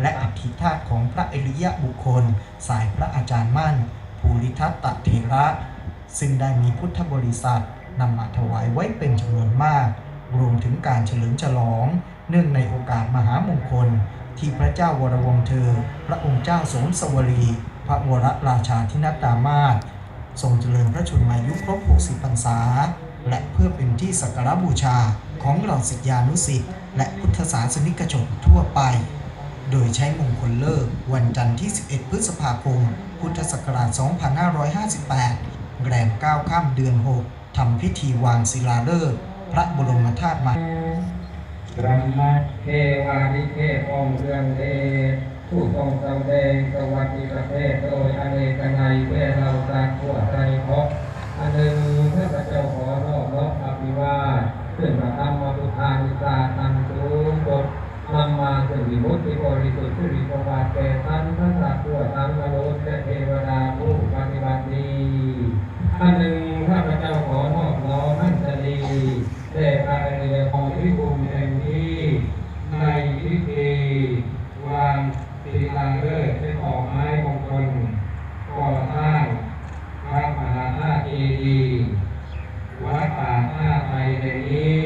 และอธิธาตุของพระอริยบุคคล สายพระอาจารย์มั่น ภูริทัตตเถระ ซึ่งได้มีพุทธบริษัทนำมาถวายไว้เป็นจำนวนมาก รวมถึงการเฉลิมฉลอง เนื่องในโอกาสมหามงคล ที่พระเจ้าวรวงเธอ พระองค์เจ้าสมสวรี พระวรราชาธินัดดามาศทรงเจริญพระชนมายุครบ 60 พรรษา และเพื่อเป็นที่สักการบูชาของเหล่าศิษยานุศิษย์และพุทธศาสนิกชนทั่วไป โดยใช้มงคลเลิกวันจันทร์ที่ 11 พฤษภาคม พุทธศักราช 2558 แรม 9 ข้ามเดือน 6 ทำพิธีวางศิลาฤกษ์พระบรมธาตุมหาบรรมเทวานิเทพองเรืองเดชผู้ทรงสำแดงสวัสดิประเทศโดยอเนกนัยเพื่อเราตาทั่วใจพบอันหนึ่งข้าพเจ้าขอนอบน้อมอภิวาทขึ้นมาทำมาพุทานิสาตังำมาถึงวิมุตติบริสุทธิ์ที่ริโกวาเติแก่ท่านพระสัตว์ทั่วทั้งมนุษย์และเทวดาผู้ปฏิบัติดีอันหนึ่งข้าพเจ้าขอนอบน้อมท่านจะดีแด่พระอริยของที่บุญแห่งนี้ ในพิธีวางศิลาฤกษ์เป็นออกไม้มงคลก่อสร้างพระมหาธาตุเจดีย์วัดป่าท่าไทยแห่งนี้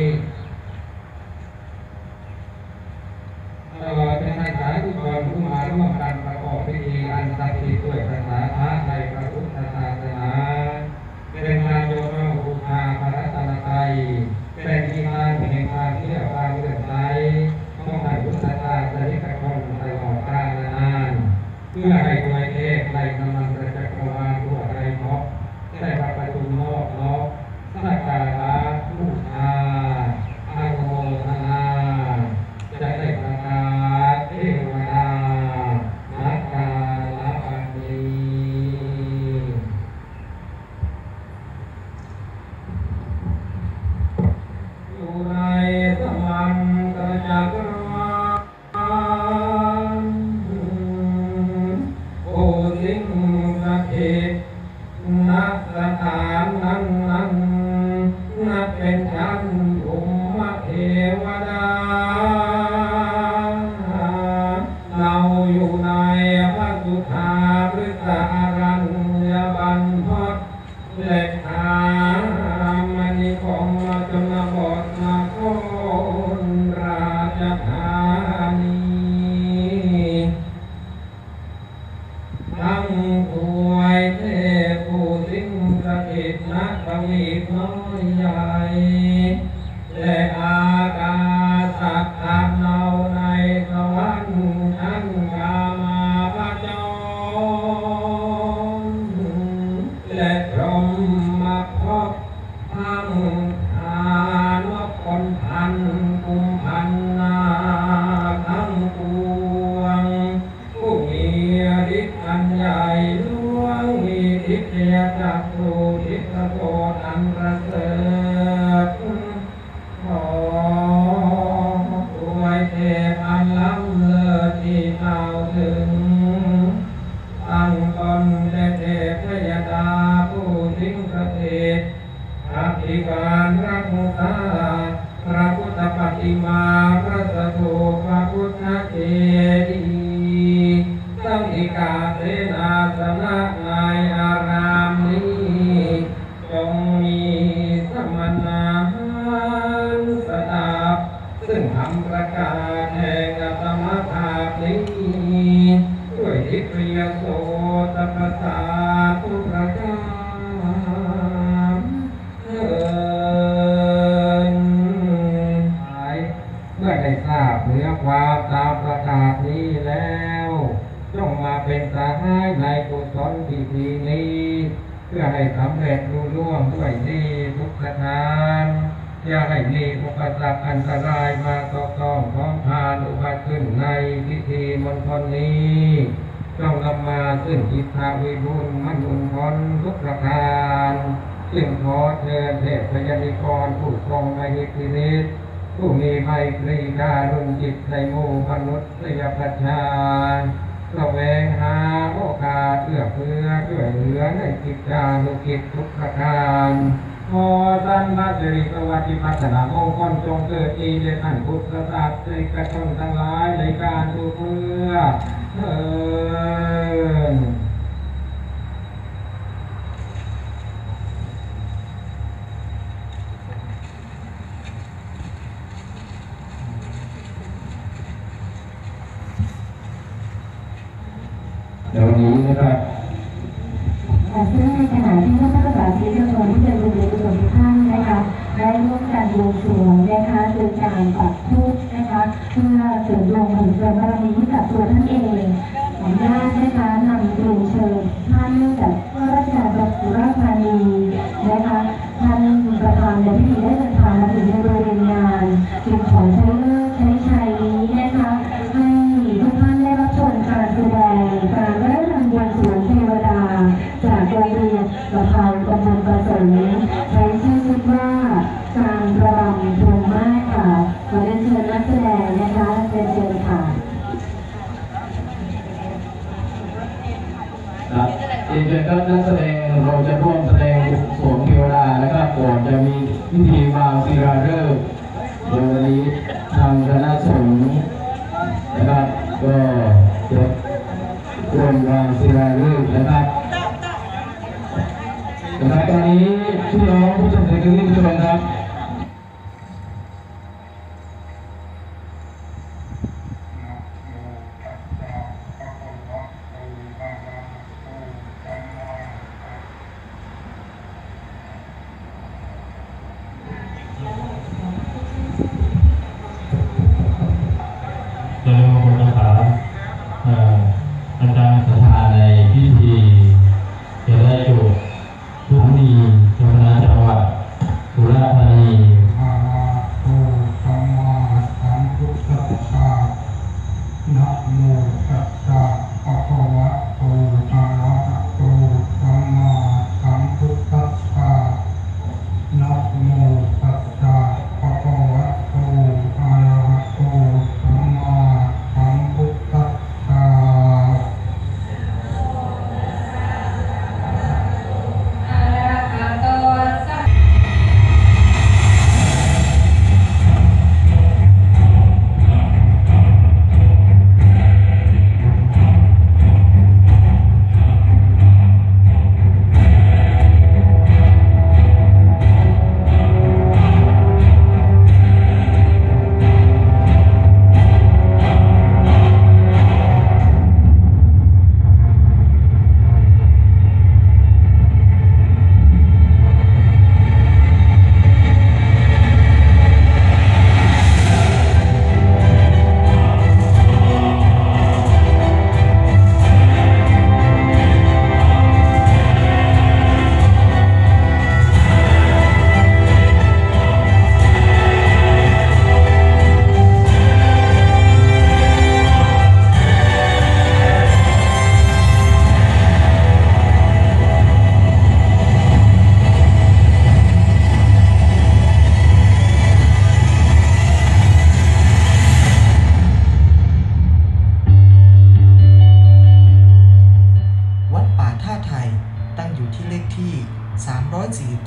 ตลอดจนให้สาธุชนผู้มาร่วมกันประกอบพิธีอันศักดิ์สิทธิ์ด้วยภาษาพระในพระพุทธศาสนา เป็นการโยนเอาบูชาพระรัตนตรัยเป็นที่มาแห่งความเชื่อความเลื่อมใสของท่านพุทธศาสนิกชนตลอดกาลนาน เพื่อให้ สถิตนักบวีน้อยใหญ่ และอากาสัตถามเนาในสวรรค์ชั้นกามาพระจรและพรหมภพทั้งทานคนพันกุมพันนา ยโสตประสาททุกประการเถิดเมื่อได้ทราบเนื้อความตามประกาศนี้แล้วจงมาเป็นสหายในกุศลพิธีนี้ เพื่อให้สำเร็จรุ่ล่วงด้วยดีทุกประการอย่าให้มีอุปสรรคอันตรายมาตกต้องของทานอุบัติขึ้นในพิธีมณฑลนี้ จงนำมาซึ่งอิทธาวิบุญมนุนพลทุกประการซึ่งขอเชิญเทพยานิกรผู้ทรงอหิธิฤทธิ์ผู้มีไมตรีการุณจิตในหมู่มนุษยประชาสแสวงหาโอกาสเอื้อเฟื้อช่วยเหลือในกิจการุกิจทุกประการขอสันนาสิริสวัสดิพัฒนามงคลจงเกิดอีเดชท่านพุทธศาสนิกชนทั้งหลายในการทุกเมื่อ เดี๋ยววันนี้นะครับค่ซึ่งในขณะที่ท่านรักษาชีวิตชนที่เป็นบุญกุศลทุกท่านนะคะได้ร่วมกันบวงสรวงนะคะโดยการปักธูป นะคะเพื่อเสริมดวงผลเสริมบารมีให้กับตัวท่านเองขออนุญาตนะคะนำเรียนเชิญท่านจากผู้ราชการจังหวัดสุราษฎร์ธานี ครับเอกครับนักแสดงเราจะร่วมแสดงสวงเทวดานะครับก่อนจะมีพิธีวางศิลาฤกษ์เดี๋ยววันนี้ทางคณะสงฆ์นะครับก็จะร่วมวางศิลาฤกษ์นะครับนะครับตอนนี้พี่น้องผู้ชมที่เคารพทุกท่านครับ คลคาถาอ่ออาจารย์ศรัทธาในพิธีจะได้อยู่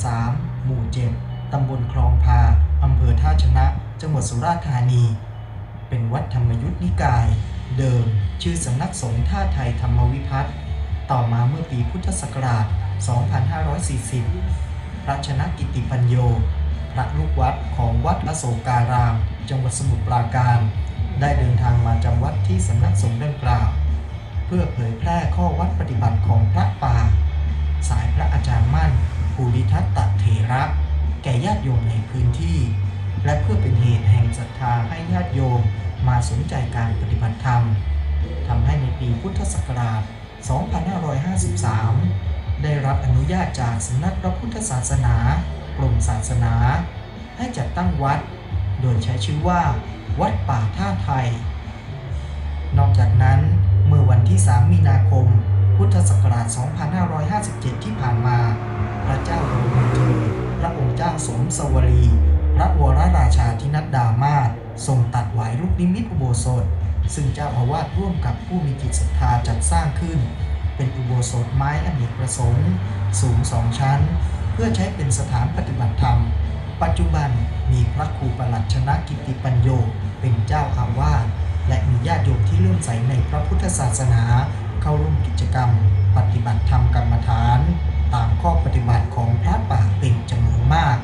3 หมู่ 7 ตำบลคลองพา อำเภอท่าชนะ จังหวัดสุราษฎร์ธานี เป็นวัดธรรมยุทธนิกาย เดิม ชื่อสำนักสงฆ์ท่าไทยธรรมวิพัฒน์ ต่อมาเมื่อปีพุทธศักราช 2540 พระชนะกิติปัญโย พระลูกวัดของวัดอโศการาม จังหวัดสมุทรปราการ ได้เดินทางมาจำวัดที่สำนักสงฆ์ดังกล่าว เพื่อเผยแพร่ข้อวัดปฏิบัติของพระป่าสายพระอาจารย์มั่น ภูริทัตตเถระแก่ญาติโยมในพื้นที่ และเพื่อเป็นเหตุแห่งศรัทธาให้ญาติโยมมาสนใจการปฏิบัติธรรมทำให้ในปีพุทธศักราช 2553 ได้รับอนุญาตจากสำนักพระพุทธศาสนากรมศาสนา ให้จัดตั้งวัด โดยใช้ชื่อว่า วัดป่าท่าไทย นอกจากนั้นเมื่อวันที่ 3 มีนาคม พุทธศักราช 2557 ที่ผ่านมา สมสวรี พระวรราชาธินัดดามาศทรงตัดไหวลูกนิมิตอุโบสถ ซึ่งเจ้าอาวาสร่วมกับผู้มีจิตศรัทธาจัดสร้างขึ้น เป็นอุโบสถไม้อเนกประสงค์ สูงสองชั้น เพื่อใช้เป็นสถานปฏิบัติธรรม ปัจจุบันมีพระครูประหลัดชนะกิติปัญโยเป็นเจ้าอาวาสและมีญาติโยมที่เลื่อมใสในพระพุทธศาสนา เข้าร่วมกิจกรรม ปฏิบัติธรรมกรรมฐาน ตามข้อปฏิบัติของพระป่าเป็นจำนวนมาก